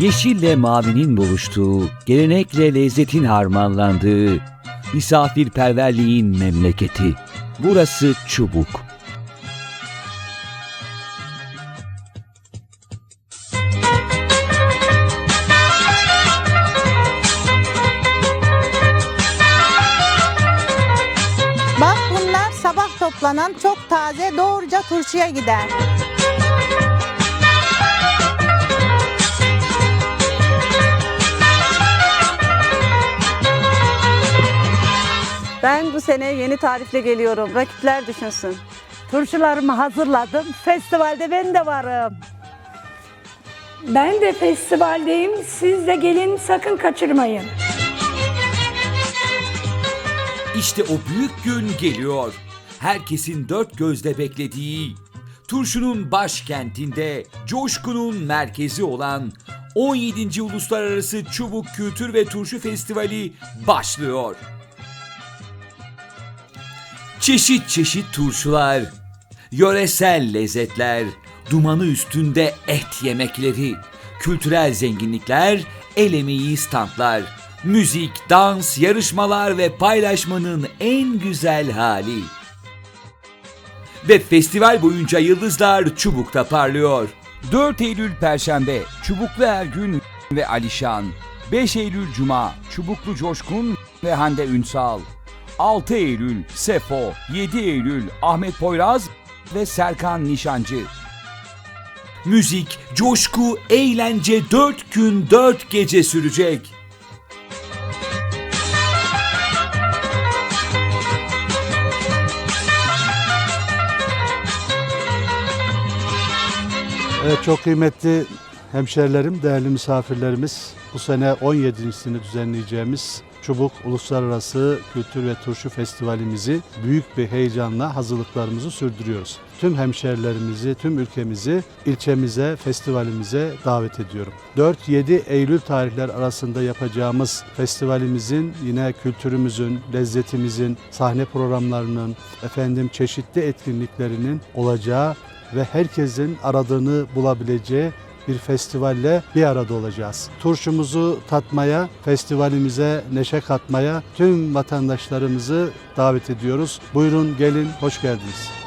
Yeşille mavinin buluştuğu, gelenekle lezzetin harmanlandığı, misafirperverliğin memleketi. Burası Çubuk. Bak bunlar sabah toplanan çok taze doğruca turşuya gider. Ben bu sene yeni tarifle geliyorum. Rakipler düşünsün. Turşularımı hazırladım. Festivalde ben de varım. Ben de festivaldeyim. Siz de gelin sakın kaçırmayın. İşte o büyük gün geliyor. Herkesin dört gözle beklediği, turşunun başkentinde, coşkunun merkezi olan 17. Uluslararası Çubuk Kültür ve Turşu Festivali başlıyor. Çeşit çeşit turşular, yöresel lezzetler, dumanı üstünde et yemekleri, kültürel zenginlikler, el emeği standlar, müzik, dans, yarışmalar ve paylaşmanın en güzel hali. Ve festival boyunca yıldızlar çubukta parlıyor. 4 Eylül Perşembe Çubuklu Ergün ve Alişan. 5 Eylül Cuma Çubuklu Coşkun ve Hande Ünsal. 6 Eylül Sefo, 7 Eylül Ahmet Poyraz ve Serkan Nişancı. Müzik, coşku, eğlence 4 gün 4 gece sürecek. Evet çok kıymetli hemşerilerim, değerli misafirlerimiz. Bu sene 17.sini düzenleyeceğimiz Çubuk Uluslararası Kültür ve Turşu Festivalimizi büyük bir heyecanla hazırlıklarımızı sürdürüyoruz. Tüm hemşerilerimizi, tüm ülkemizi ilçemize, festivalimize davet ediyorum. 4-7 Eylül tarihler arasında yapacağımız festivalimizin yine kültürümüzün, lezzetimizin, sahne programlarının, efendim çeşitli etkinliklerinin olacağı ve herkesin aradığını bulabileceği bir festivalle bir arada olacağız. Turşumuzu tatmaya, festivalimize neşe katmaya tüm vatandaşlarımızı davet ediyoruz. Buyurun gelin, hoş geldiniz.